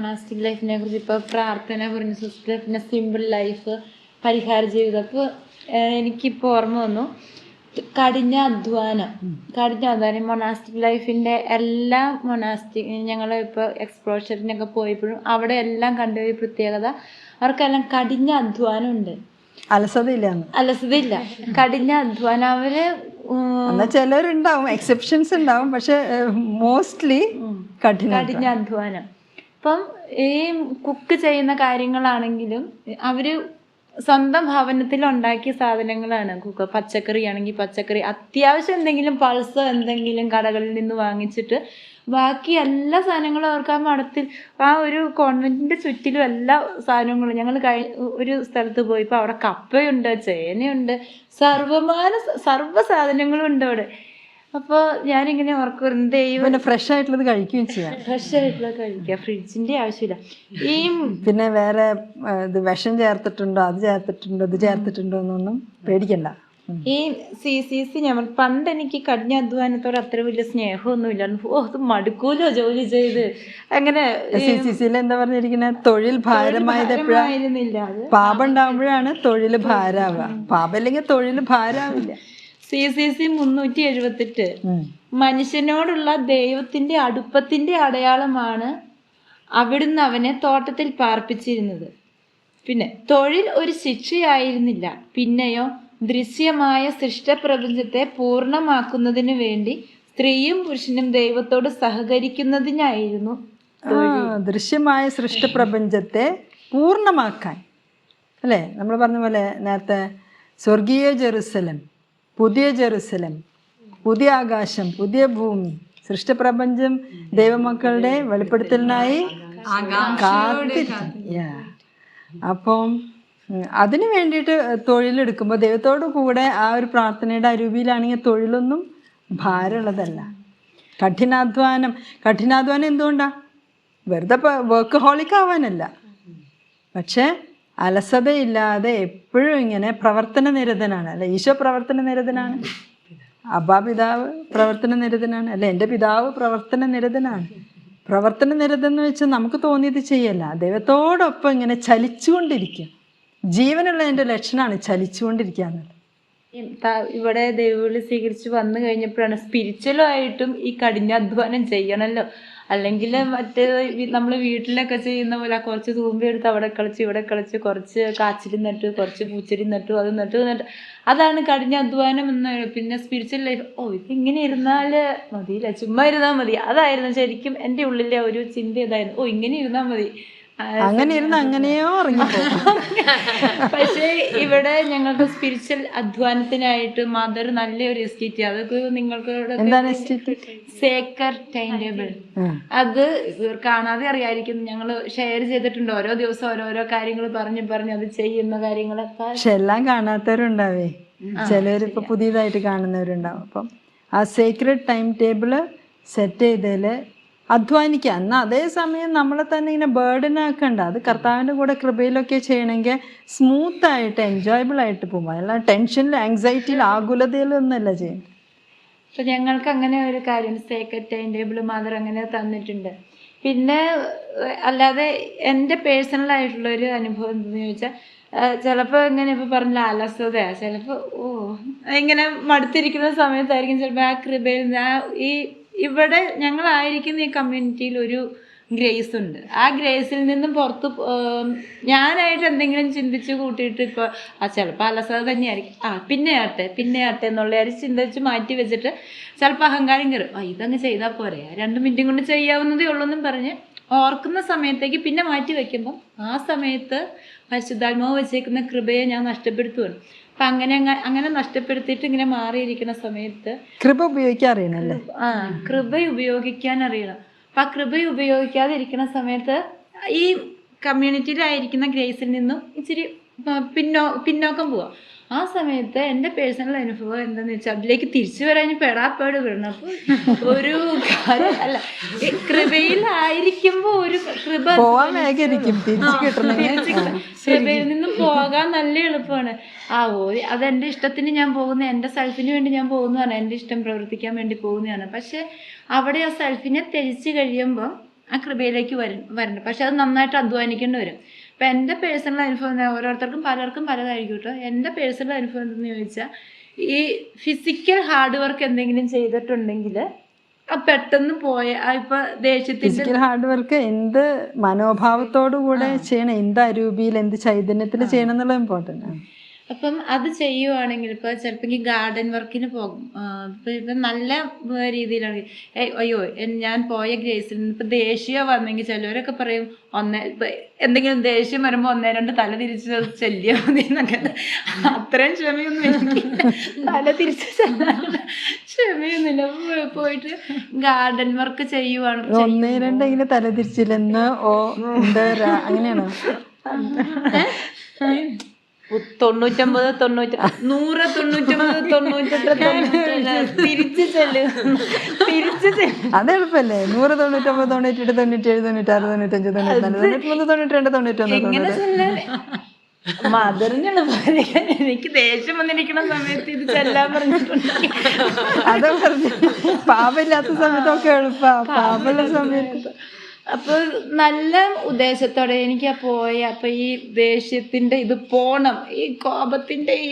മൊനാസ്റ്റിക് ലൈഫിനെ കുറിച്ച് ഇപ്പോൾ പ്രാർത്ഥന പറഞ്ഞു സിസ്റ്റർ പിന്നെ സിമ്പിൾ ലൈഫ് പരിഹാര ജീവിതം അപ്പോൾ എനിക്കിപ്പോൾ ഓർമ്മ വന്നു. കഠിന അധ്വാനം. കഠിന അധ്വാനം മൊണാസ്റ്റിക് ലൈഫിന്റെ എല്ലാ മൊണാസ്റ്റിക് ഞങ്ങൾ ഇപ്പോൾ എക്സ്പ്ലോഷറിനൊക്കെ പോയപ്പോഴും അവിടെ എല്ലാം കണ്ട ഒരു പ്രത്യേകത അവർക്കെല്ലാം കഠിന അധ്വാനം ഉണ്ട്. അലസതയില്ല അലസതയില്ല. കഠിന അധ്വാനം അവർ ചിലരുണ്ടാവും എക്സെപ്ഷൻസ് ഉണ്ടാവും പക്ഷെ മോസ്റ്റ്ലി കഠിന കഠിന ഇപ്പം ഈ കുക്ക് ചെയ്യുന്ന കാര്യങ്ങളാണെങ്കിലും അവർ സ്വന്തം ഭവനത്തിൽ ഉണ്ടാക്കിയ സാധനങ്ങളാണ്. കുക്ക് പച്ചക്കറി ആണെങ്കിൽ പച്ചക്കറി അത്യാവശ്യം എന്തെങ്കിലും പൾസ് എന്തെങ്കിലും കടകളിൽ നിന്ന് വാങ്ങിച്ചിട്ട് ബാക്കി എല്ലാ സാധനങ്ങളും അവർക്ക് ആ മഠത്തിൽ ആ ഒരു കോൺവെന്റിന്റെ ചുറ്റിലും എല്ലാ സാധനങ്ങളും ഞങ്ങൾ കഴി ഒരു സ്ഥലത്ത് പോയപ്പോൾ അവിടെ കപ്പയുണ്ട് ചേനയുണ്ട് സർവമാന സർവ സാധനങ്ങളും ഉണ്ട് അവിടെ. അപ്പോൾ ഞാനിങ്ങനെ ഓർക്കും എന്ത് ചെയ്യും? പിന്നെ ഫ്രഷ് ആയിട്ടുള്ളത് കഴിക്കുകയും ചെയ്യാം. ഫ്രഷ് ആയിട്ടുള്ളത് കഴിക്കുക ഫ്രിഡ്ജിന്റെ ആവശ്യമില്ല. ഈ പിന്നെ വേറെ ഇത് വിഷം ചേർത്തിട്ടുണ്ടോ അത് ചേർത്തിട്ടുണ്ടോ ഇത് ചേർത്തിട്ടുണ്ടോ എന്നൊന്നും പേടിക്കണ്ട. ഈ സി സി സി ഞാൻ പണ്ട് എനിക്ക് കഠിന അധ്വാനത്തോട് അത്ര വലിയ സ്നേഹമൊന്നും ഇല്ല ഓ അത് മടുക്കൂലോ ജോലി ചെയ്ത്. അങ്ങനെ സി സി സിയിൽ എന്താ പറഞ്ഞിരിക്കുന്നത് തൊഴിൽ ഭാരമായത് എപ്പോഴായിരുന്നില്ല പാപം ഉണ്ടാവുമ്പോഴാണ് തൊഴിൽ ഭാരാവുക. പാപം അല്ലെങ്കിൽ തൊഴിൽ ഭാരാവില്ല. സി സി സി മുന്നൂറ്റി എഴുപത്തെട്ട് മനുഷ്യനോടുള്ള ദൈവത്തിന്റെ അടുപ്പത്തിന്റെ അടയാളമാണ് അവിടുന്ന് അവനെ തോട്ടത്തിൽ പാർപ്പിച്ചിരുന്നത്. പിന്നെ തൊഴിൽ ഒരു ശിക്ഷയായിരുന്നില്ല. പിന്നെയോ ദൃശ്യമായ സൃഷ്ടപ്രപഞ്ചത്തെ പൂർണമാക്കുന്നതിന് വേണ്ടി സ്ത്രീയും പുരുഷനും ദൈവത്തോട് സഹകരിക്കുന്നതിനായിരുന്നു ദൃശ്യമായ സൃഷ്ടപ്രപഞ്ചത്തെ പൂർണമാക്കാൻ. അല്ലേ? നമ്മൾ പറഞ്ഞ പോലെ നേരത്തെ സ്വർഗീയ ജെറുസലം. പുതിയ ജെറുസലം പുതിയ ആകാശം പുതിയ ഭൂമി സൃഷ്ടപ്രപഞ്ചം ദൈവമക്കളുടെ വെളിപ്പെടുത്തലിനായി. അപ്പം അതിനു വേണ്ടിയിട്ട് തൊഴിലെടുക്കുമ്പോൾ ദൈവത്തോടു കൂടെ ആ ഒരു പ്രാർത്ഥനയുടെ അരൂപിയിലാണെങ്കിൽ തൊഴിലൊന്നും ഭാരമുള്ളതല്ല. കഠിനാധ്വാനം കഠിനാധ്വാനം എന്തുകൊണ്ടാണ് വെറുതെ വർക്ക് ഹോളിക് ആവാനല്ല. പക്ഷെ അലസതയില്ലാതെ എപ്പോഴും ഇങ്ങനെ പ്രവർത്തന നിരതനാണ്. അല്ല ഈശോ പ്രവർത്തന നിരതനാണ്? അബ്ബാ പിതാവ് പ്രവർത്തന നിരതനാണ്. അല്ല എന്റെ പിതാവ് പ്രവർത്തന നിരതനാണ്. പ്രവർത്തന നിരതം എന്ന് വെച്ചാൽ നമുക്ക് തോന്നിയത് ചെയ്യല്ല. ദൈവത്തോടൊപ്പം ഇങ്ങനെ ചലിച്ചുകൊണ്ടിരിക്കുക. ജീവനുള്ള എന്റെ ലക്ഷണമാണ് ചലിച്ചുകൊണ്ടിരിക്കുക എന്നുള്ളത്. ഇവിടെ ദൈവവിളി സ്വീകരിച്ച് വന്നു കഴിഞ്ഞപ്പോഴാണ് സ്പിരിച്വലായിട്ടും ഈ കഠിനാധ്വാനം ചെയ്യണമല്ലോ അല്ലെങ്കിൽ മറ്റേ നമ്മൾ വീട്ടിലൊക്കെ ചെയ്യുന്ന പോലെ കുറച്ച് തൂമ്പി എടുത്ത് അവിടെ കളിച്ച് ഇവിടെ കളിച്ച് കുറച്ച് കാച്ചിരി നട്ടു കുറച്ച് പൂച്ചെടി നട്ടു അത് നട്ടു നട്ടു. അതാണ് കഠിനാധ്വാനം എന്ന് പിന്നെ സ്പിരിച്വൽ ലൈഫ് ഓ ഇതിങ്ങനെ ഇരുന്നാൽ മതിയില്ല? ചുമ്മാ ഇരുന്നാൽ മതി. അതായിരുന്നു ശരിക്കും എന്റെ ഉള്ളിലെ ഒരു ചിന്ത ഇതായിരുന്നു. ഓ ഇങ്ങനെ ഇരുന്നാൽ മതി. അങ്ങനെ ഇരുന്ന് അങ്ങനെയോ പക്ഷേ ഇവിടെ ഞങ്ങൾക്ക് സ്പിരിച്വൽ അധ്വാനത്തിനായിട്ട് മദർ നല്ലൊരു എസ്റ്റേറ്റ് അതൊക്കെ നിങ്ങൾക്ക് സേക്കർ ടൈം ടേബിൾ അത് കാണാതെ അറിയായിരിക്കും ഞങ്ങൾ ഷെയർ ചെയ്തിട്ടുണ്ട്. ഓരോ ദിവസം ഓരോരോ കാര്യങ്ങൾ പറഞ്ഞു പറഞ്ഞു അത് ചെയ്യുന്ന കാര്യങ്ങളൊക്കെ. പക്ഷെ എല്ലാം കാണാത്തവരുണ്ടാവേ. ചിലരിപ്പോ പുതിയതായിട്ട് കാണുന്നവരുണ്ടാവും. അപ്പം ആ സീക്രട്ട് ടൈം ടേബിൾ സെറ്റ് ചെയ്തതിൽ അധ്വാനിക്കുക. എന്നാൽ അതേസമയം നമ്മളെ തന്നെ ഇങ്ങനെ ബേർഡൻ ആക്കണ്ട. അത് കർത്താവിന്റെ കൂടെ കൃപയിലൊക്കെ ചെയ്യണമെങ്കിൽ സ്മൂത്തായിട്ട് എൻജോയബിൾ ആയിട്ട് പോകും അല്ല ടെൻഷനിൽ ആങ്സൈറ്റിയിൽ ആകുലതയിലൊന്നുമല്ല ചെയ്യുന്നത് അപ്പം ഞങ്ങൾക്ക് അങ്ങനെ ഒരു കാര്യം സേക്കറ്റ് ടൈം ടേബിൾ മദർ അങ്ങനെ തന്നിട്ടുണ്ട്. പിന്നെ അല്ലാതെ എന്റെ പേഴ്സണലായിട്ടുള്ള ഒരു അനുഭവം എന്തെന്ന് ചോദിച്ചാൽ ചിലപ്പോൾ ഇങ്ങനെ ഇപ്പോൾ പറഞ്ഞ അലസതയാണ് ചിലപ്പോൾ ഓ ഇങ്ങനെ മടുത്തിരിക്കുന്ന സമയത്തായിരിക്കും ചിലപ്പോൾ ആ കൃപയിൽ നിന്ന് ആ ഈ ഇവിടെ ഞങ്ങളായിരിക്കുന്ന ഈ കമ്മ്യൂണിറ്റിയിൽ ഒരു ഗ്രേസ് ഉണ്ട്. ആ ഗ്രേസിൽ നിന്നും പുറത്ത് ഞാനായിട്ട് എന്തെങ്കിലും ചിന്തിച്ച് കൂട്ടിയിട്ട് ഇപ്പോൾ ആ ചിലപ്പോൾ അലസത തന്നെയായിരിക്കും. ആ പിന്നെ ആട്ടെ പിന്നെ ആട്ടെ എന്നുള്ള ഒരു ചിന്തിച്ച് മാറ്റി വെച്ചിട്ട് ചിലപ്പോൾ അഹങ്കാരം കയറും ആ ഇതങ്ങ് ചെയ്താൽ പോരെ. രണ്ട് മിനിറ്റും കൊണ്ട് ചെയ്യാവുന്നതേ ഉള്ളൂ എന്നും പറഞ്ഞ് ഓർക്കുന്ന സമയത്തേക്ക് പിന്നെ മാറ്റി വയ്ക്കുമ്പം ആ സമയത്ത് പരിശുദ്ധാത്മാവ് വെച്ചേക്കുന്ന കൃപയെ ഞാൻ നഷ്ടപ്പെടുത്തുകയാണ് അപ്പം അങ്ങനെ അങ്ങനെ നഷ്ടപ്പെടുത്തിയിട്ട് ഇങ്ങനെ മാറിയിരിക്കുന്ന സമയത്ത് കൃപ ഉപയോഗിക്കാൻ അറിയണല്ലേ ആ കൃപ ഉപയോഗിക്കാൻ അറിയണം. അപ്പൊ ആ കൃപ ഉപയോഗിക്കാതെ ഇരിക്കുന്ന സമയത്ത് ഈ കമ്മ്യൂണിറ്റിയിലായിരിക്കുന്ന ഗ്രേസിൽ നിന്നും ഇച്ചിരി പിന്നോ പിന്നോക്കം പോവാം. ആ സമയത്ത് എന്റെ പേഴ്സണൽ അനുഭവം എന്താന്ന് വെച്ചാൽ അതിലേക്ക് തിരിച്ചു വരാൻ പെടാപ്പാട് വരണം അപ്പൊ ഒരു കാര്യം അല്ല കൃപയിലായിരിക്കുമ്പോൾ ഒരു കൃപ കൃപയിൽ നിന്നും പോകാൻ നല്ല എളുപ്പമാണ്. ആ ഓ അതെന്റെ ഇഷ്ടത്തിന് ഞാൻ പോകുന്ന എന്റെ സെൽഫിന് വേണ്ടി ഞാൻ പോകുന്നതാണ് എന്റെ ഇഷ്ടം പ്രവർത്തിക്കാൻ വേണ്ടി പോകുന്നതാണ് പക്ഷെ അവിടെ ആ സെൽഫിനെ തെളിച്ച് കഴിയുമ്പോൾ ആ കൃപയിലേക്ക് വരും വരണം പക്ഷെ അത് നന്നായിട്ട് അധ്വാനിക്കേണ്ടി വരും. അപ്പം എന്റെ പേഴ്സണൽ അനുഭവം എന്താ, ഓരോരുത്തർക്കും പലർക്കും പലതായിരിക്കും കേട്ടോ എന്റെ പേഴ്സണൽ അനുഭവം എന്തെന്ന് ചോദിച്ചാൽ ഈ ഫിസിക്കൽ ഹാർഡ് വർക്ക് എന്തെങ്കിലും ചെയ്തിട്ടുണ്ടെങ്കിൽ ആ പെട്ടെന്ന് പോയ ഇപ്പൊ ദേഷ്യത്തിന്റെ ഹാർഡ് വർക്ക് എന്ത് മനോഭാവത്തോടു കൂടെ ചെയ്യണം എന്ത് അരൂപിയിൽ എന്ത് ചൈതന്യത്തിൽ ചെയ്യണം എന്നുള്ളത് ഇമ്പോർട്ടന്റ് ആണ്. അപ്പം അത് ചെയ്യുവാണെങ്കിൽ ഇപ്പോൾ ചിലപ്പോൾ ഗാർഡൻ വർക്കിന് പോകും. ഇപ്പം ഇപ്പം നല്ല രീതിയിലാണ് അയ്യോ ഞാൻ പോയ ഗ്രേസിൽ നിന്ന് ഇപ്പം ദേഷ്യം വന്നെങ്കിൽ ചിലവരൊക്കെ പറയും ഒന്ന് ഇപ്പം എന്തെങ്കിലും ദേഷ്യം വരുമ്പോൾ ഒന്നേ രണ്ട് തല തിരിച്ച് ചെല്ലിയാൽ മതി എന്നൊക്കെ. അത്രയും ക്ഷമയൊന്നും എനിക്കില്ല തല തിരിച്ച് ക്ഷമയൊന്നുമില്ല. പോയിട്ട് ഗാർഡൻ വർക്ക് ചെയ്യുവാണ്. ഒന്നേ രണ്ട് തലതിരിച്ചില്ലെന്ന് ഓ എന്താ അങ്ങനെയാണോ? തൊണ്ണൂറ്റൊമ്പത് തൊണ്ണൂറ്റി നൂറ് തൊണ്ണൂറ്റമ്പത് തൊണ്ണൂറ്റെട്ട് തിരിച്ചു ചെല്ലു. ചെല്ല് തിരിച്ച് ചെല്ല്. അത് എളുപ്പല്ലേ? നൂറ് തൊണ്ണൂറ്റൊമ്പത് തൊണ്ണൂറ്റെട്ട് തൊണ്ണൂറ്റേഴ് തൊണ്ണൂറ്റാറ് തൊണ്ണൂറ്റഞ്ച് തൊണ്ണൂറ്റിനാല് തൊണ്ണൂറ്റിമൂന്ന് തൊണ്ണൂറ്റിരണ്ട് തൊണ്ണൂറ്റൊന്ന് എങ്ങനെ തൊണ്ണൂറ്. ചെല്ലാൻ മദറിനുള്ള എനിക്ക് ദേഷ്യം വന്നിരിക്കുന്ന സമയത്ത് ഇത് ചെല്ലാൻ പറഞ്ഞിട്ടുണ്ട്. അതെ പറഞ്ഞു. പാപമില്ലാത്ത സമയത്തൊക്കെ എളുപ്പാ. പാപമുള്ള സമയത്ത്. അപ്പൊ നല്ല ഉദ്ദേശത്തോടെ എനിക്ക് പോയി. അപ്പോൾ അപ്പൊ ഈ ദേഷ്യത്തിന്റെ ഇത് പോണം. ഈ കോപത്തിന്റെ ഈ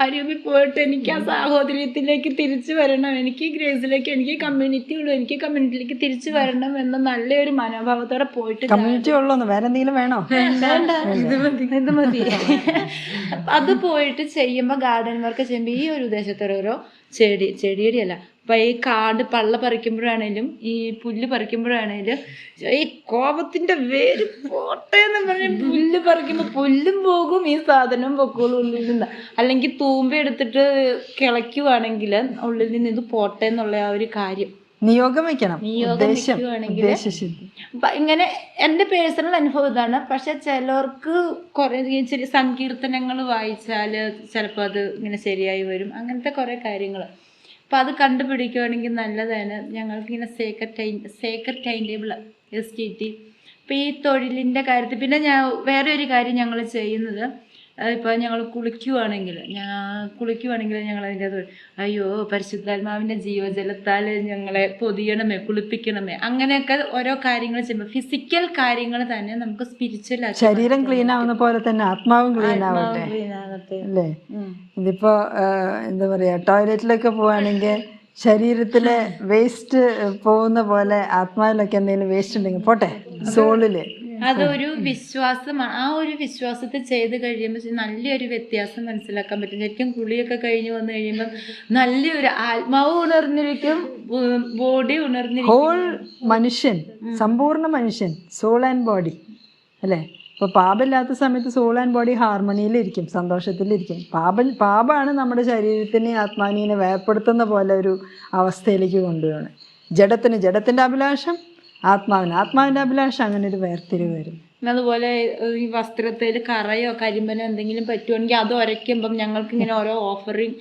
അരുവി പോയിട്ട് എനിക്ക് ആ സാഹോദര്യത്തിലേക്ക് തിരിച്ചു വരണം. എനിക്ക് ഗ്രേസിലേക്ക് എനിക്ക് കമ്മ്യൂണിറ്റി ഉള്ളൂ. എനിക്ക് കമ്മ്യൂണിറ്റിയിലേക്ക് തിരിച്ചു വരണം എന്ന നല്ലൊരു മനോഭാവത്തോടെ പോയിട്ട് കമ്മ്യൂണിറ്റി ഉള്ളൂ വേറെ എന്തെങ്കിലും വേണോ? വേണ്ട. ഇത് മതി. ഇത് മതി. അപ്പൊ അത് പോയിട്ട് ചെയ്യുമ്പോൾ ഗാർഡൻ വർക്ക് ചെയ്യുമ്പോൾ ഈ ഒരു ഉദ്ദേശത്തോടെ ഓരോ ചെടി ചെടിയുടെ അല്ല അപ്പൊ ഈ കാട് പള്ള പറിക്കുമ്പോഴാണേലും ഈ പുല്ല് പറിക്കുമ്പോഴാണേലും ഈ കോപത്തിന്റെ വേര് പോട്ടെ എന്ന് പറഞ്ഞ് പുല്ല് പറിക്കുമ്പോൾ പുല്ലും പോകും ഈ സാധനം പൊക്കോളും ഉള്ളിൽ നിന്ന്. അല്ലെങ്കിൽ തൂമ്പ എടുത്തിട്ട് കിളയ്ക്കുവാണെങ്കിൽ ഉള്ളിൽ നിന്ന് ഇത് പോട്ടെ എന്നുള്ള ആ ഒരു കാര്യം. നിയോഗം വെക്കണം നിയോഗം ഉദ്ദേശം ഉദ്ദേശശുദ്ധി ഇങ്ങനെ എന്റെ പേഴ്സണൽ അനുഭവം ഇതാണ്. പക്ഷെ ചിലർക്ക് കുറേ ചെറിയ സങ്കീർത്തനങ്ങൾ വായിച്ചാൽ ചിലപ്പോൾ അത് ഇങ്ങനെ ശരിയായി വരും. അങ്ങനത്തെ കുറേ കാര്യങ്ങൾ. അപ്പം അത് കണ്ടുപിടിക്കുകയാണെങ്കിൽ നല്ലതാണ്. ഞങ്ങൾക്കിങ്ങനെ സേക്കർ time സേക്കർ time table S T T ഇപ്പം ഈ തൊഴിലിന്റെ കാര്യത്തിൽ പിന്നെ ഞാൻ വേറെ ഒരു കാര്യം ഞങ്ങൾ ചെയ്യുന്നത് ഇപ്പോൾ ഞങ്ങൾ കുളിക്കുവാണെങ്കിൽ ഞാൻ കുളിക്കുവാണെങ്കിൽ ഞങ്ങൾ അതിന്റെ അത് അയ്യോ പരിശുദ്ധാത്മാവിന്റെ ജീവജലത്താൽ ഞങ്ങളെ പൊതിയണമേ കുളിപ്പിക്കണമേ. അങ്ങനെയൊക്കെ ഓരോ കാര്യങ്ങൾ ചെയ്യുമ്പോൾ ഫിസിക്കൽ കാര്യങ്ങൾ തന്നെ നമുക്ക് സ്പിരിച്വൽ ശരീരം ക്ലീൻ ആവുന്ന പോലെ തന്നെ ആത്മാവും ക്ലീൻ ആവട്ടെ. അല്ലേ? ഇതിപ്പോ എന്താ പറയാ ടോയ്ലറ്റിലൊക്കെ പോവാണെങ്കിൽ ശരീരത്തിലെ വേസ്റ്റ് പോകുന്ന പോലെ ആത്മാവിലൊക്കെ എന്തെങ്കിലും വേസ്റ്റ് ഉണ്ടെങ്കിൽ പോട്ടെ സോളിൽ അതൊരു വിശ്വാസമാണ് ആ ഒരു വിശ്വാസത്തെ ചെയ്ത് കഴിയുമ്പോൾ നല്ലൊരു വ്യത്യാസം മനസ്സിലാക്കാൻ പറ്റും. ശരിക്കും കുളിയൊക്കെ കഴിഞ്ഞ് വന്നു കഴിയുമ്പോൾ നല്ലൊരു ആത്മാവ് ഉണർന്നിരിക്കും ബോഡി ഉണർന്നിരിക്കും. ഹോൾ മനുഷ്യൻ സമ്പൂർണ മനുഷ്യൻ സോൾ ആൻഡ് ബോഡി അല്ലേ? ഇപ്പോൾ പാപമില്ലാത്ത സമയത്ത് സോൾ ആൻഡ് ബോഡി ഹാർമണിയിലിരിക്കും സന്തോഷത്തിലിരിക്കും. പാപം പാപമാണ് നമ്മുടെ ശരീരത്തിനെ ആത്മാനീനെ വേർപ്പെടുത്തുന്ന പോലെ ഒരു അവസ്ഥയിലേക്ക് കൊണ്ടുപോകണം ജഡത്തിന് ജഡത്തിന്റെ അഭിലാഷം ആത്മാവിന് ആത്മാവിന്റെ അഭിലാഷം അങ്ങനെ ഒരു വേർതിരിവ് വരും. അതുപോലെ ഈ വസ്ത്രത്തിൽ കറയോ കരിമ്പനോ എന്തെങ്കിലും പറ്റുവാണെങ്കിൽ അത് ഉരയ്ക്കുമ്പം ഞങ്ങൾക്ക് ഇങ്ങനെ ഓരോ ഓഫറിങ്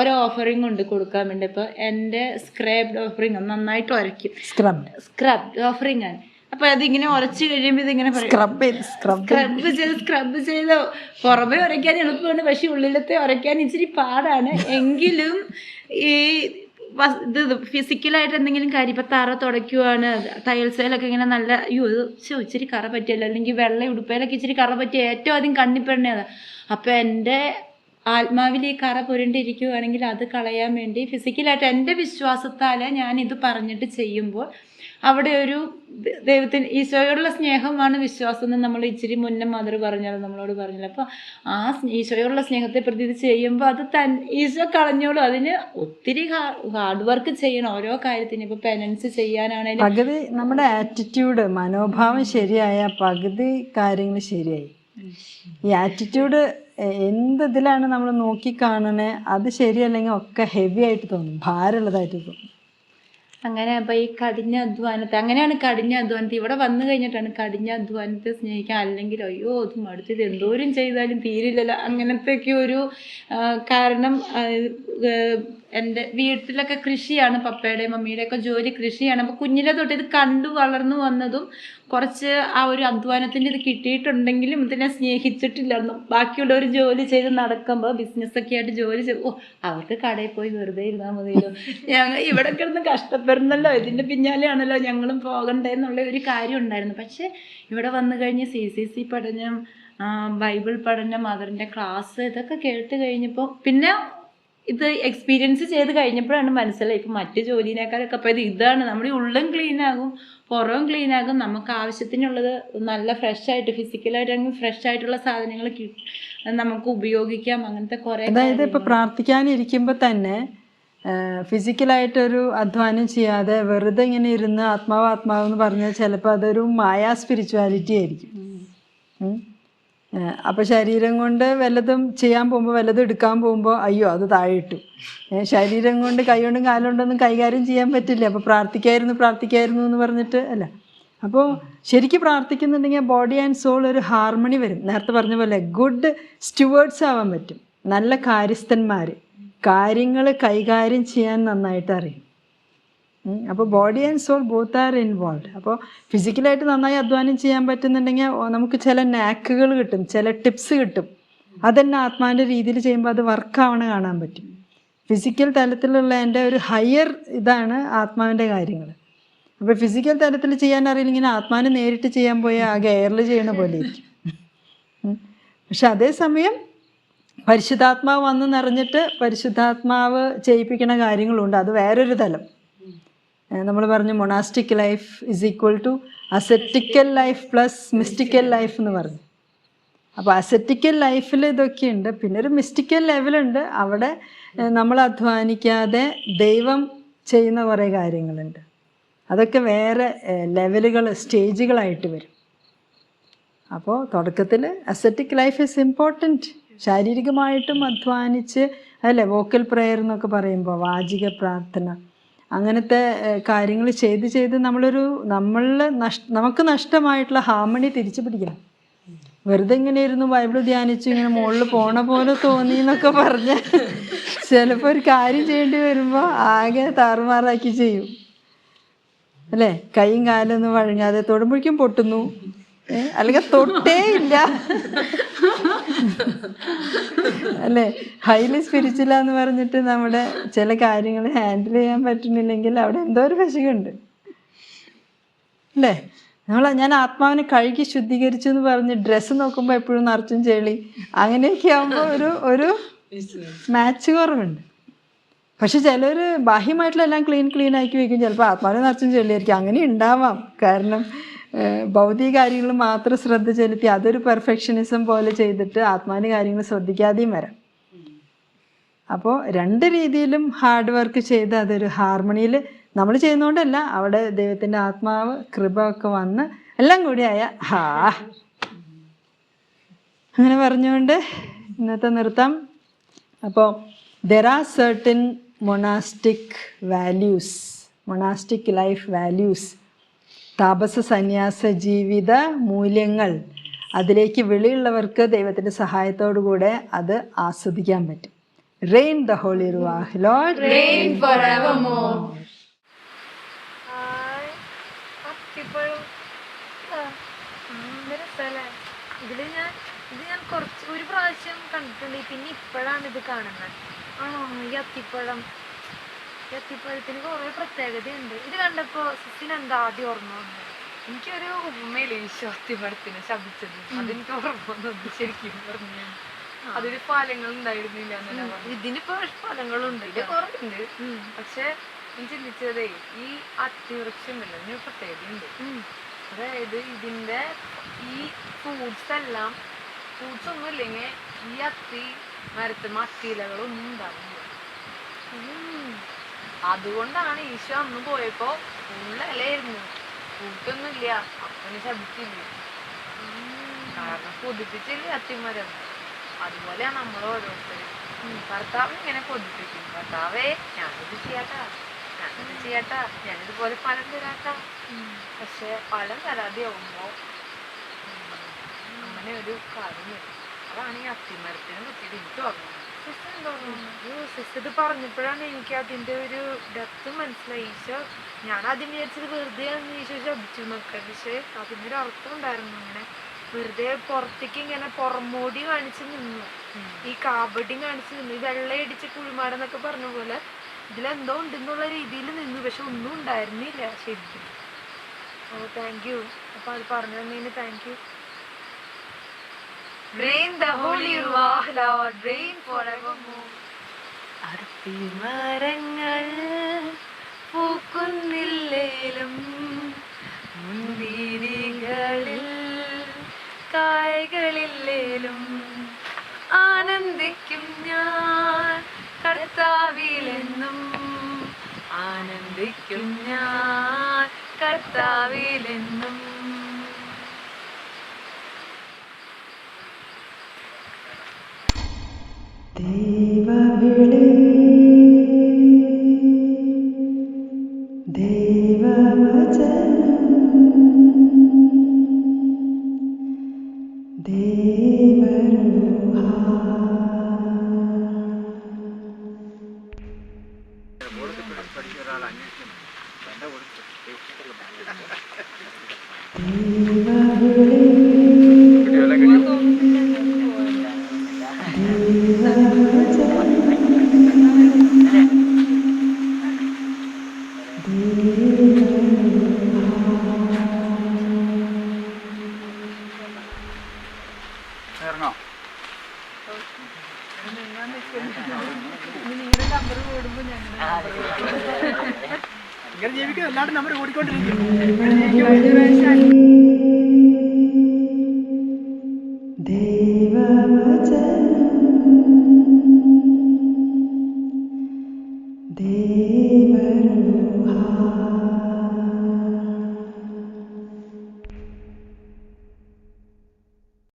ഓരോ ഓഫറിങ് ഉണ്ട് കൊടുക്കാൻ വേണ്ടി. ഇപ്പോൾ എന്റെ സ്ക്രാബ്ഡ് ഓഫറിങ് നന്നായിട്ട് ഉരയ്ക്കും സ്ക്രബ് സ്ക്രബ് ഓഫറിങ് ആണ്. അപ്പൊ അതിങ്ങനെ ഉരച്ച് കഴിയുമ്പോൾ ഇതിങ്ങനെ സ്ക്രബ് ചെയ്ത് സ്ക്രബ് ചെയ്ത്. സ്ക്രബ് ചെയ്ത് പുറമെ ഉരയ്ക്കാൻ എളുപ്പമാണ് പക്ഷെ ഉള്ളിലത്തെ ഉരയ്ക്കാൻ ഇച്ചിരി പാടാണ്. എങ്കിലും ഈ ഇത് ഫിസിക്കലായിട്ട് എന്തെങ്കിലും കാര്യം ഇപ്പം തറ തുടയ്ക്കുവാണ് ടൈൽസേലൊക്കെ ഇങ്ങനെ നല്ല അയ്യോ ഇത് ഇച്ചിരി കറ പറ്റിയല്ലോ? അല്ലെങ്കിൽ വെള്ള ഉടുപ്പയിലൊക്കെ ഇച്ചിരി കറ പറ്റിയ ഏറ്റവും ആദ്യം കണ്ണിപ്പെടേണ്ടത് അപ്പം എന്റെ ആത്മാവിൽ ഈ കറ പുരണ്ടിരിക്കുകയാണെങ്കിൽ അത് കളയാൻ വേണ്ടി ഫിസിക്കലായിട്ട് എന്റെ വിശ്വാസത്താൽ ഞാൻ ഇത് പറഞ്ഞിട്ട് ചെയ്യുമ്പോൾ അവിടെ ഒരു ദൈവത്തിന് ഈശോയോടുള്ള സ്നേഹമാണ് വിശ്വാസം എന്ന് നമ്മൾ ഇച്ചിരി മുന്നേ മദർ പറഞ്ഞാൽ നമ്മളോട് പറഞ്ഞത് അപ്പോൾ ആ ഈശോയോടുള്ള സ്നേഹത്തെ പ്രതി ചെയ്യുമ്പോൾ അത് തൻ ഈശോ കളഞ്ഞോളൂ. അതിന് ഒത്തിരി ഹാർഡ് വർക്ക് ചെയ്യണം ഓരോ കാര്യത്തിനും. ഇപ്പോൾ പെനൻസ് ചെയ്യാനാണെങ്കിലും പകുതി നമ്മുടെ ആറ്റിറ്റ്യൂഡ് മനോഭാവം ശരിയായ പകുതി കാര്യങ്ങൾ ശരിയായി. ഈ ആറ്റിറ്റ്യൂഡ് എന്ത് നമ്മൾ നോക്കിക്കാണണേ അത് ശരിയല്ലെങ്കിൽ ഒക്കെ ഹെവി ആയിട്ട് തോന്നും. ഭാരമുള്ളതായിട്ട് തോന്നും. അങ്ങനെ അപ്പോൾ ഈ കഠിന അധ്വാനത്തെ അങ്ങനെയാണ് കഠിന അധ്വാനത്തെ. ഇവിടെ വന്നു കഴിഞ്ഞിട്ടാണ് കഠിന അധ്വാനത്തെ സ്നേഹിക്കാൻ. അല്ലെങ്കിൽ അയ്യോ അത് മടുത്തത് എന്തോരം ചെയ്താലും തീരില്ലല്ലോ. അങ്ങനത്തെയൊക്കെ ഒരു കാരണം എന്റെ വീട്ടിലൊക്കെ കൃഷിയാണ് പപ്പയുടെയും മമ്മിയുടെ ഒക്കെ ജോലി കൃഷിയാണ്. അപ്പോൾ കുഞ്ഞിലെ തൊട്ട് ഇത് കണ്ടു വളർന്നു വന്നതും കുറച്ച് ആ ഒരു അധ്വാനത്തിന്റെ ഇത് കിട്ടിയിട്ടുണ്ടെങ്കിലും ഇതിനെ സ്നേഹിച്ചിട്ടില്ലായിരുന്നു. ബാക്കിയുള്ള ഒരു ജോലി ചെയ്ത് നടക്കുമ്പോൾ ബിസിനസ്സൊക്കെ ആയിട്ട് ജോലി ചെയ്ത് ഓ അവർക്ക് കടയിൽ പോയി വെറുതെ ഇരുന്നാൽ മതിയല്ലോ. ഞങ്ങൾ ഇവിടെ കിടന്ന് കഷ്ടപ്പെടുന്നല്ലോ. ഇതിന്റെ പിന്നാലെയാണല്ലോ ഞങ്ങളും പോകണ്ടേ എന്നുള്ള ഒരു കാര്യം ഉണ്ടായിരുന്നു. പക്ഷേ ഇവിടെ വന്നു കഴിഞ്ഞ് സി സി സി പഠനം ബൈബിൾ പഠനം മദറിന്റെ ക്ലാസ് ഇതൊക്കെ കേട്ട് കഴിഞ്ഞപ്പോൾ പിന്നെ ഇത് എക്സ്പീരിയൻസ് ചെയ്ത് കഴിഞ്ഞപ്പോഴാണ് മനസ്സിലായി. ഇപ്പം മറ്റ് ജോലിനേക്കാളൊക്കെ അപ്പോൾ ഇത് ഇതാണ്. നമ്മുടെ ഉള്ളും ക്ലീൻ ആകും പുറവും ക്ലീൻ ആകും. നമുക്ക് ആവശ്യത്തിനുള്ളത് നല്ല ഫ്രഷ് ആയിട്ട് ഫിസിക്കലായിട്ട് ഫ്രഷ് ആയിട്ടുള്ള സാധനങ്ങൾ നമുക്ക് ഉപയോഗിക്കാം. അങ്ങനത്തെ കുറേ അതായത് ഇപ്പോൾ പ്രാർത്ഥിക്കാനിരിക്കുമ്പോൾ തന്നെ ഫിസിക്കലായിട്ടൊരു അധ്വാനം ചെയ്യാതെ വെറുതെ ഇങ്ങനെ ഇരുന്ന് ആത്മാവ് ആത്മാവ് എന്ന് പറഞ്ഞാൽ ചിലപ്പോൾ അതൊരു മായാ സ്പിരിച്വാലിറ്റി ആയിരിക്കും. ഉം. ഏഹ് അപ്പൊ ശരീരം കൊണ്ട് വല്ലതും ചെയ്യാൻ പോകുമ്പോൾ വല്ലതും എടുക്കാൻ പോകുമ്പോൾ അയ്യോ അത് താഴെട്ടു ശരീരം കൊണ്ട് കൈകൊണ്ടും കാലുകൊണ്ടൊന്നും കൈകാര്യം ചെയ്യാൻ പറ്റില്ല. അപ്പോൾ പ്രാർത്ഥിക്കായിരുന്നു പ്രാർത്ഥിക്കായിരുന്നു എന്ന് പറഞ്ഞിട്ട് അല്ല. അപ്പോൾ ശരിക്കും പ്രാർത്ഥിക്കുന്നുണ്ടെങ്കിൽ ബോഡി ആൻഡ് സോൾ ഒരു ഹാർമണി വരും. നേരത്തെ പറഞ്ഞ പോലെ ഗുഡ് സ്റ്റുവേർഡ്സ് ആവാൻ പറ്റും. നല്ല കാര്യസ്ഥന്മാർ കാര്യങ്ങൾ കൈകാര്യം ചെയ്യാൻ നന്നായിട്ട് അറിയും. അപ്പോൾ body and soul both are involve അപ്പോൾ ഫിസിക്കലായിട്ട് നന്നായി അധ്വാനം ചെയ്യാൻ പറ്റുന്നുണ്ടെങ്കിൽ നമുക്ക് ചില നാക്കുകൾ കിട്ടും ചില ടിപ്സ് കിട്ടും. അതെന്നെ ആത്മാവിന്റെ രീതിയിൽ ചെയ്യുമ്പോൾ അത് വർക്കാവണ കാണാൻ പറ്റും. ഫിസിക്കൽ തലത്തിലുള്ള എന്റെ ഒരു ഹയർ ഇതാണ് ആത്മാവിന്റെ കാര്യങ്ങൾ. അപ്പോൾ ഫിസിക്കൽ തലത്തിൽ ചെയ്യാൻ അറിയില്ലെങ്കിൽ ആത്മാവിനെ നേരിട്ട് ചെയ്യാൻ പോയാൽ ആകെ എയറിൽ ചെയ്യണ പോലെ ഇരിക്കും പക്ഷെ അതേസമയം പരിശുദ്ധാത്മാവ് വന്ന് നിറഞ്ഞിട്ട് പരിശുദ്ധാത്മാവ് ചെയ്യിപ്പിക്കുന്ന കാര്യങ്ങളുണ്ട്. അത് വേറൊരു തലം. നമ്മൾ പറഞ്ഞു monastic life is equal to ascetical life plus mystical life എന്ന് പറഞ്ഞു. അപ്പോൾ അസെറ്റിക്കൽ ലൈഫിൽ ഇതൊക്കെയുണ്ട് പിന്നെ ഒരു മിസ്റ്റിക്കൽ ലെവലുണ്ട് അവിടെ നമ്മൾ അധ്വാനിക്കാതെ ദൈവം ചെയ്യുന്ന കുറേ കാര്യങ്ങളുണ്ട്. അതൊക്കെ വേറെ ലെവലുകൾ സ്റ്റേജുകളായിട്ട് വരും. അപ്പോൾ തുടക്കത്തിൽ അസറ്റിക് ലൈഫ് ഈസ് ഇമ്പോർട്ടന്റ് ശാരീരികമായിട്ടും അധ്വാനിച്ച് അല്ലേ വോക്കൽ പ്രെയർ എന്നൊക്കെ പറയുമ്പോൾ വാചിക പ്രാർത്ഥന അങ്ങനത്തെ കാര്യങ്ങൾ ചെയ്ത് ചെയ്ത് നമ്മളൊരു നമ്മളിൽ നഷ് നമുക്ക് നഷ്ടമായിട്ടുള്ള ഹാർമണി തിരിച്ചു പിടിക്കണം വെറുതെ ഇങ്ങനെ ഇരുന്ന് ബൈബിൾ ധ്യാനിച്ചു ഇങ്ങനെ മുകളിൽ പോണ പോലെ തോന്നി എന്നൊക്കെ പറഞ്ഞ് ചിലപ്പോൾ ഒരു കാര്യം ചെയ്യേണ്ടി വരുമ്പോൾ ആകെ താറുമാറാക്കി ചെയ്യും. അല്ലേ? കൈയും കാലൊന്നും വഴങ്ങാതെ തൊടുമ്പോഴേക്കും പൊട്ടുന്നു. അല്ലെങ്കിൽ തൊട്ടേ ഇല്ല. അല്ലേ? ഹൈലി സ്പിരിച്വൽ എന്ന് പറഞ്ഞിട്ട് നമ്മുടെ ചില കാര്യങ്ങൾ ഹാൻഡിൽ ചെയ്യാൻ പറ്റുന്നില്ലെങ്കിൽ അവിടെ എന്തോ ഒരു പശുക്കുണ്ട് അല്ലേ? നമ്മൾ ഞാൻ ആത്മാവിനെ കഴുകി ശുദ്ധീകരിച്ചു എന്ന് പറഞ്ഞ് ഡ്രസ്സ് നോക്കുമ്പോൾ എപ്പോഴും നിറച്ചും ചെളി. അങ്ങനെയൊക്കെ ആകുമ്പോൾ ഒരു ഒരു മാച്ച് കുറവുണ്ട്. പക്ഷെ ചിലർ ബാഹ്യമായിട്ടുള്ള എല്ലാം ക്ലീൻ ക്ലീൻ ആക്കി വെക്കും. ചിലപ്പോൾ ആത്മാവിനെ നിറച്ചും ചെളിയായിരിക്കും. അങ്ങനെ ഉണ്ടാവാം. കാരണം ഭൗതിക കാര്യങ്ങൾ മാത്രം ശ്രദ്ധ ചെലുത്തി അതൊരു പെർഫെക്ഷനിസം പോലെ ചെയ്തിട്ട് ആത്മാവിന്റെ കാര്യങ്ങൾ ശ്രദ്ധിക്കാതെയും വരാം. അപ്പോൾ രണ്ട് രീതിയിലും ഹാർഡ് വർക്ക് ചെയ്ത് അതൊരു ഹാർമണിയിൽ നമ്മൾ ചെയ്യുന്നതുകൊണ്ടല്ല അവിടെ ദൈവത്തിന്റെ ആത്മാവ് കൃപ ഒക്കെ വന്ന് എല്ലാം കൂടിയായ ഹാ. അങ്ങനെ പറഞ്ഞുകൊണ്ട് ഇന്നത്തെ നൃത്തം. അപ്പോൾ there are certain monastic values monastic life values താപസ സന്യാസ ജീവിത മൂല്യങ്ങൾ. അതിലേക്ക് വെളിയുള്ളവർക്ക് ദൈവത്തിന്റെ സഹായത്തോടു കൂടെ അത് ആസ്വദിക്കാൻ പറ്റും. റെയിൻ ദ ഹോളി റുവാഹ് ലോഡ് ഞാൻ ഇത് ഞാൻ കുറച്ച് ഒരു പ്രാവശ്യം കണ്ടിട്ടുണ്ട്. പിന്നെ ഇപ്പോഴാണ് ഇത് കാണുന്നത്. ആണോ ഈ അത്തിപ്പഴം. അത്തിപ്പഴത്തിന് കുറെ പ്രത്യേകതയുണ്ട്. ഇത് കണ്ടപ്പോ സിസിന് എന്താ ആദ്യം ഓർമ്മ വന്നത്? എനിക്കൊരു ഉമ്മയില്ലേ ഈശോ അത്തിപ്പഴത്തിന് ശബിച്ചത് അതെനിക്ക് ഓർമ്മ വന്നത് ശരിക്കും പറഞ്ഞു. അതിന് ഫലങ്ങൾ ഉണ്ടായിരുന്നില്ല ഇതിനിപ്പോ ഫലങ്ങളുണ്ട്. ഇത്. കുറവുണ്ട്. പക്ഷെ ഞാൻ ചിന്തിച്ചതേ ഈ അത്തിവൃക്ഷമില്ല ഇതിന് പ്രത്യേകതയുണ്ട്. അതായത് ഇതിന്റെ ഈ ഫ്രൂട്ട്സ് എല്ലാം ഫ്രൂട്ട്സ് ഒന്നും ഇല്ലെങ്കിൽ ഈ അത്തി മരത്തും അത്തിയിലകളൊന്നും ഉണ്ടാവില്ല. അതുകൊണ്ടാണ് ഈശോ അന്ന് പോയപ്പോ ഫുള്ള് ഇലയായിരുന്നു കൂട്ടൊന്നുമില്ല അപ്പന് ശപിച്ചില്ല കാരണം കൊതിപ്പിച്ചില്ല അത്തിമരം. അതുപോലെയാണ് നമ്മൾ ഓരോരുത്തരും. ഭർത്താവ് ഇങ്ങനെ കൊതിപ്പിക്കും. ഭർത്താവേ ഞാനിത് ചെയ്യാട്ടാ. ഞാനിത് ചെയ്യാട്ടാ. ഞാനിതുപോലെ ഫലം തരാട്ടാ. പക്ഷെ ഫലം തരാതെ ആവുമ്പോ അങ്ങനെ ഒരു കാര്യം വരും അതാണ് ഈ അത്തിമരത്തിനെ പറ്റിയിട്ട് എനിക്ക് ഓർമ്മ സിസ് ഇത് പറഞ്ഞപ്പോഴാണ് എനിക്ക് അതിന്റെ ഒരു ഡെപ്ത് മനസ്സിലായി. ഈശോ ഞാൻ ആദ്യം വിചാരിച്ചത് വെറുതെ ആണെന്ന് ഈശോ ശബ്ദിച്ചു എന്നൊക്കെ പക്ഷേ അതിനൊരു അർത്ഥം ഉണ്ടായിരുന്നു അങ്ങനെ. വെറുതെ പുറത്തേക്ക് ഇങ്ങനെ പുറമോടി കാണിച്ച് നിന്നു. ഈ കാബഡി കാണിച്ച് നിന്നു. ഈ വെള്ളയടിച്ച് കുഴിമാടെന്നൊക്കെ പറഞ്ഞ പോലെ ഇതിലെന്തോ ഉണ്ടെന്നുള്ള രീതിയിൽ നിന്നു. പക്ഷെ ഒന്നും ഉണ്ടായിരുന്നില്ല ശരിക്കും. ഓ താങ്ക് യു അപ്പൊ അത് പറഞ്ഞു തന്നതിന് thank you Rain the holy ruach, Lord, rain forevermore. മരങ്ങൾ പൂക്കുന്നില്ലേലും മുൻവീതികളിൽ കായകളില്ലേലും ആനന്ദിക്കും ഞാൻ. കർത്താവിലെന്നും ആനന്ദിക്കും ഞാൻ. കർത്താവിലെന്നും ഇങ്ങനെ ജീവിക്കുന്ന എല്ലാവരും നമ്മൾ ഓടിക്കൊണ്ടിരിക്കും